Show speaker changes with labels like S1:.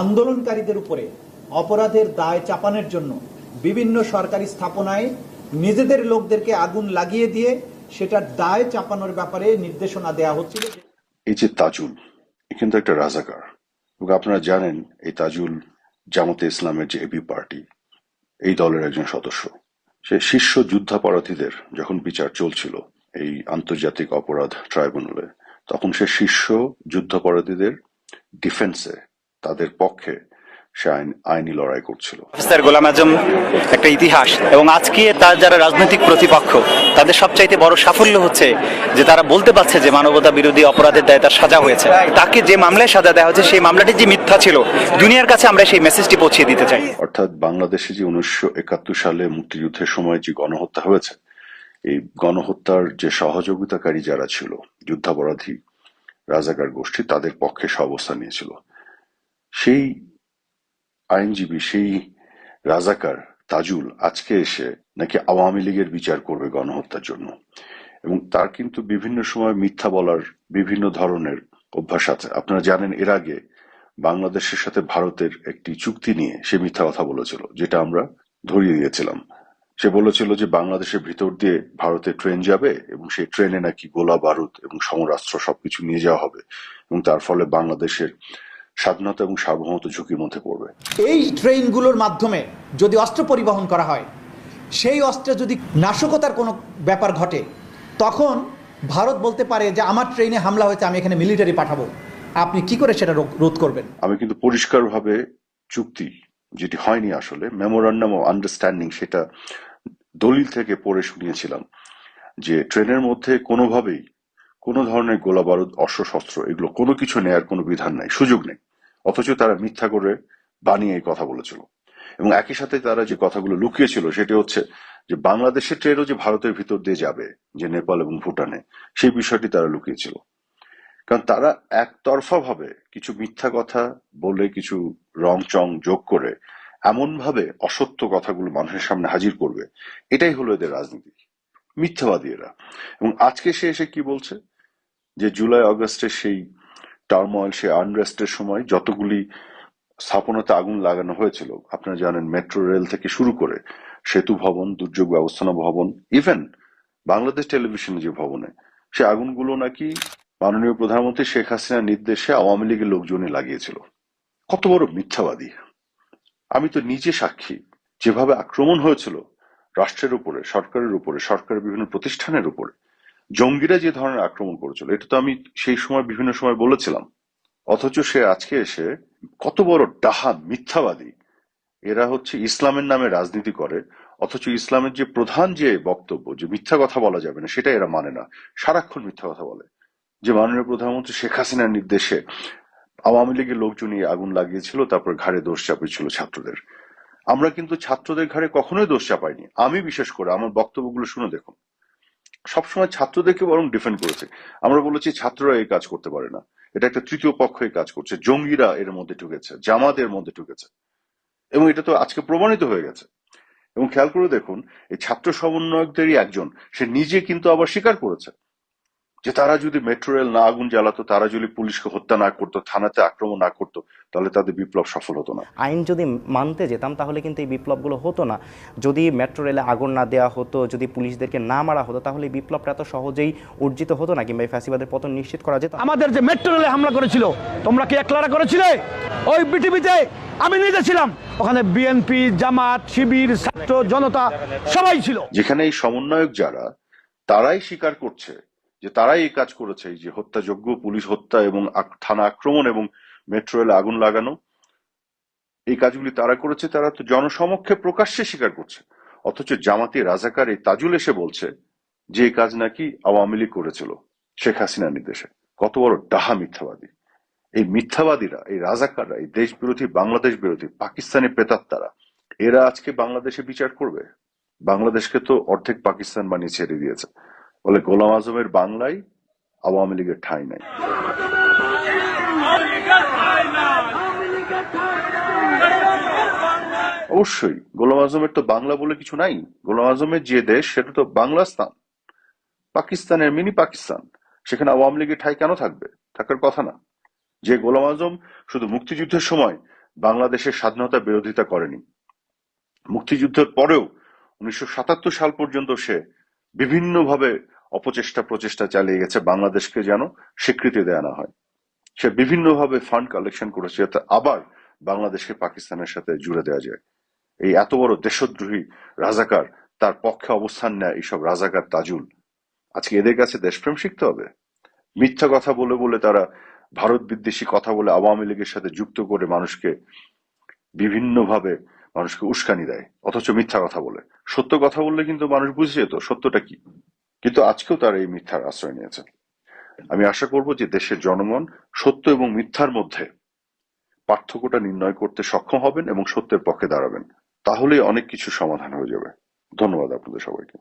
S1: আন্দোলনকারীদের উপরে অপরাধের দায় চাপানোর জন্য বিভিন্ন সরকারি স্থাপনায় নিজেদের লোকদেরকে আগুন লাগিয়ে দিয়ে সেটার দায় চাপানোর ব্যাপারে নির্দেশনা দেওয়া হচ্ছিল।
S2: এই যে তাজুল, এ কিন্তু একটা রাজাকার। এবং আপনারা জানেন, এই তাজুল জামাতে ইসলামের যে এবি পার্টি, এই দলের একজন সদস্য। সে শীর্ষ যুদ্ধাপরাধীদের যখন বিচার চলছিল, এই আন্তর্জাতিক অপরাধ ট্রাইব্যুনালে, তখন সে শীর্ষ যুদ্ধাপরাধীদের ডিফেন্সে তাদের পক্ষে সে আইনি লড়াই করছিল।
S3: স্যার গোলাম আজম একটা ইতিহাস এবং আজকে তার যারা রাজনৈতিক প্রতিপক্ষ তাদের সবচাইতে বড় সাফল্য হচ্ছে যে তারা বলতে পারছে যে মানবতা বিরোধী অপরাধের দায়ে তার সাজা হয়েছে। তাকে যে মামলায় সাজা দেওয়া হয়েছে সেই মামলাটি যে মিথ্যা ছিল দুনিয়ার কাছে আমরা সেই মেসেজটি পৌঁছে দিতে চাই।
S2: অর্থাৎ বাংলাদেশে যে উনিশশো একাত্তর সালে মুক্তিযুদ্ধের সময় যে গণহত্যা হয়েছে এই গণহত্যার যে সহযোগিতাকারী যারা ছিল যুদ্ধাপরাধী রাজাকার গোষ্ঠী তাদের পক্ষে সে অবস্থান নিয়েছিল। সেই আইনজীবী, সেই রাজাকার তাজুল আজকে এসে নাকি আওয়ামী লীগের বিচার করবে গণহত্যার জন্য। এবং তার কিন্তু বিভিন্ন সময় মিথ্যা বলার বিভিন্ন ধরনের অভ্যাস আছে। আপনারা জানেন, এর আগে বাংলাদেশের সাথে ভারতের একটি চুক্তি নিয়ে সে মিথ্যা কথা বলেছিল, যেটা আমরা ধরিয়ে দিয়েছিলাম। সে বলেছিল যে বাংলাদেশের ভিতর দিয়ে ভারতে ট্রেন যাবে এবং সেই ট্রেনে নাকি গোলা বারুদ এবং সমরাস্ত্র সবকিছু নিয়ে যাওয়া হবে। এবং তার ফলে বাংলাদেশের স্বাধীনতা এবং সার্বভৌমত্ব ঝুঁকির মধ্যে পড়বে।
S1: এই ট্রেনগুলোর মাধ্যমে যদি অস্ত্র পরিবহন করা হয় সেই অস্ত্রে যদি নাশকতার কোনো ব্যাপার ঘটে তখন ভারত বলতে পারে যে আমার ট্রেনে হামলা হয়েছে আমি এখানে মিলিটারি পাঠাবো। আপনি কি করে সেটা রোধ করবেন?
S2: আমি কিন্তু পরিষ্কারভাবে চুক্তি যেটি হয়নি আসলে মেমোরান্ডাম অফ আন্ডারস্ট্যান্ডিং সেটা দলিল থেকে পড়ে শুনিয়েছিলাম যে ট্রেনের মধ্যে কোনোভাবেই কোনো ধরনের গোলা বারুদ অস্ত্রশস্ত্র, এগুলো কোনো কিছু নেয়ার কোনো বিধান নাই, সুযোগ নেই। অথচ তারা মিথ্যা করে বানিয়ে এই কথা বলেছিল। এবং একই সাথে তারা যে কথাগুলো লুকিয়েছিল সেটি হচ্ছে যে বাংলাদেশের ট্রেনও যে ভারতের ভিতর দিয়ে যাবে, যে নেপাল এবং ভুটানে, সেই বিষয়টি তারা লুকিয়েছিল। কারণ তারা একতরফা ভাবে কিছু মিথ্যা কথা বলে, কিছু রং চং যোগ করে এমন ভাবে অসত্য কথাগুলো মানুষের সামনে হাজির করবে, এটাই হলো এদের রাজনীতি। মিথ্যাবাদী এরা। এবং আজকে সে এসে কি বলছে? যে জুলাই আগস্টের সেই টার্ময়েল সেই আনরেস্টের সময় যতগুলি স্থাপনাতে আগুন লাগানো হয়েছিল, আপনারা জানেন মেট্রো রেল থেকে শুরু করে সেতু ভবন, দুর্যোগ ব্যবস্থাপনা ভবন ইভেন বাংলাদেশ টেলিভিশন যে ভবনে, সে আগুনগুলো নাকি মাননীয় প্রধানমন্ত্রী শেখ হাসিনার নির্দেশে আওয়ামী লীগের লোকজনই লাগিয়েছিল। কত বড় মিথ্যাবাদী। আমি তো নিজে সাক্ষী, যেভাবে আক্রমণ হয়েছিল রাষ্ট্রের উপরে, সরকারের উপরে, সরকারের বিভিন্ন প্রতিষ্ঠানের উপরে জঙ্গিরা যে ধরনের আক্রমণ করেছিল, এটা তো আমি সেই সময় বিভিন্ন সময় বলেছিলাম, অথচ সে আজকে এসে কত বড় ডাহাত মিথ্যাবাদী। এরা হচ্ছে ইসলামের নামে রাজনীতি করে, অথচ ইসলামের যে প্রধান যে বক্তব্য, যে মিথ্যা কথা বলা যাবে না, সেটা এরা মানে না। সারাক্ষণ মিথ্যা কথা বলে। যে মাননীয় প্রধানমন্ত্রী শেখ হাসিনার নির্দেশে আওয়ামী লীগের লোকজনই আগুন লাগিয়েছিল, তারপর ঘাড়ে দোষ চাপিয়েছিল ছাত্রদের। আমরা কিন্তু ছাত্রদের ঘাড়ে কখনোই দোষ চাপাইনি। আমি বিশেষ করে, আমার বক্তব্যগুলো শুনে দেখুন। সবসময় ছাত্রদেরকে বরং ডিফেন্ড করেছে। আমরা বলেছি, ছাত্ররা এই কাজ করতে পারে না। এটা একটা তৃতীয় পক্ষ এই কাজ করছে। জঙ্গিরা এর মধ্যে ঢুকেছে জামাতের মধ্যে ঢুকেছে। এবং এটা তো আজকে প্রমাণিত হয়ে গেছে। এবং খেয়াল করে দেখুন, এই ছাত্র সমন্বয়কদেরই একজন, সে নিজে কিন্তু আবার স্বীকার করেছে। যে তারা যদি মেট্রো রেল না আগুন জ্বালাতো তারা যদি পুলিশকে হত্যা না করতো থানাতে আক্রমণ না করতো তাহলে তাদের বিপ্লব সফল হতো না।
S4: আইন যদি মানতে যেতাম তাহলে কিন্তু এই বিপ্লবগুলো হতো না। যদি মেট্রো রেলে আগুন না দেওয়া হতো যদি পুলিশদেরকে না মারা হতো তাহলে এই বিপ্লবটা এত সহজেই অর্জিত হতো না কিংবা এই ফ্যাসিবাদের পতন নিশ্চিত করা যেত
S5: আমাদের যে মেট্রো রেলে হামলা করেছিল তোমরা কি একলারা করেছিলে? ওই বিটিভিতে আমি নিজে ছিলাম। ওখানে বিএনপি জামাত শিবির ছাত্র জনতা সবাই ছিল।
S2: যেখানে এই সমন্বয়ক যারা তারাই স্বীকার করছে যে তারাই এই কাজ করেছে, এই যে হত্যাযোগ্য পুলিশ হত্যা এবং থানা আক্রমণ এবং মেট্রো রেলে আগুন লাগানো, এই কাজগুলি তারা করেছে। তারা তো জনসমক্ষে প্রকাশ্যে স্বীকার করছে। অথচ জামাতি রাজাকার এই তাজুল এসে বলছে যে এই কাজ নাকি আওয়ামী লীগ করেছিল, শেখ হাসিনার নির্দেশে। কত বড় ডাহা মিথ্যাবাদী। এই মিথ্যাবাদীরা, এই রাজাকাররা, এই দেশ বিরোধী বাংলাদেশ বিরোধী পাকিস্তানি প্রেতাত্মারা, এরা আজকে বাংলাদেশে বিচার করবে? বাংলাদেশকে তো অর্ধেক পাকিস্তান বানিয়ে ছেড়ে দিয়েছে। বলে গোলাম আজমের বাংলায় আওয়ামী লীগের ঠাঁই নাই। অবশ্যই, গোলাম আজমের তো বাংলা বলে কিছু নাই। গোলাম আজমের যে দেশ, সেটা তো বাংলা স্থান। পাকিস্তানের মিনি পাকিস্তান, সেখানে আওয়ামী লীগের ঠাঁই কেন থাকবে? থাকার কথা না। যে গোলাম আজম শুধু মুক্তিযুদ্ধের সময় বাংলাদেশের স্বাধীনতা বিরোধিতা করেনি, মুক্তিযুদ্ধের পরেও উনিশশো সাতাত্তর সাল পর্যন্ত সে বিভিন্নভাবে অপচেষ্টা প্রচেষ্টা চালিয়ে গেছে, বাংলাদেশকে যেন স্বীকৃতি দেয়া না হয়। সে বিভিন্নভাবে ফান্ড কালেকশন করেছে যাতে আবার বাংলাদেশকে পাকিস্তানের সাথে জুড়ে দেওয়া যায়। এই এত বড় দেশদ্রোহী রাজাকার, তার পক্ষে অবস্থান নেয় এইসব রাজাকার তাজুল। আজকে এদের কাছে দেশপ্রেম শিখতে হবে? মিথ্যা কথা বলে বলে তারা ভারত বিদ্বেষী কথা বলে আওয়ামী লীগের সাথে যুক্ত করে মানুষকে বিভিন্নভাবে মানুষকে উস্কানি দেয়, অথচ মিথ্যা কথা বলে। সত্য কথা বললে কিন্তু মানুষ বুঝে যেত, সত্যটা কি? কিন্তু আজকেও তারা এই মিথ্যার আশ্রয় নিয়েছে আমি আশা করব যে দেশের জনগণ সত্য এবং মিথ্যার মধ্যে পার্থক্যটা নির্ণয় করতে সক্ষম হবেন এবং সত্যের পক্ষে দাঁড়াবেন। তাহলেই অনেক কিছু সমাধান হয়ে যাবে। ধন্যবাদ আপনাদের সবাইকে।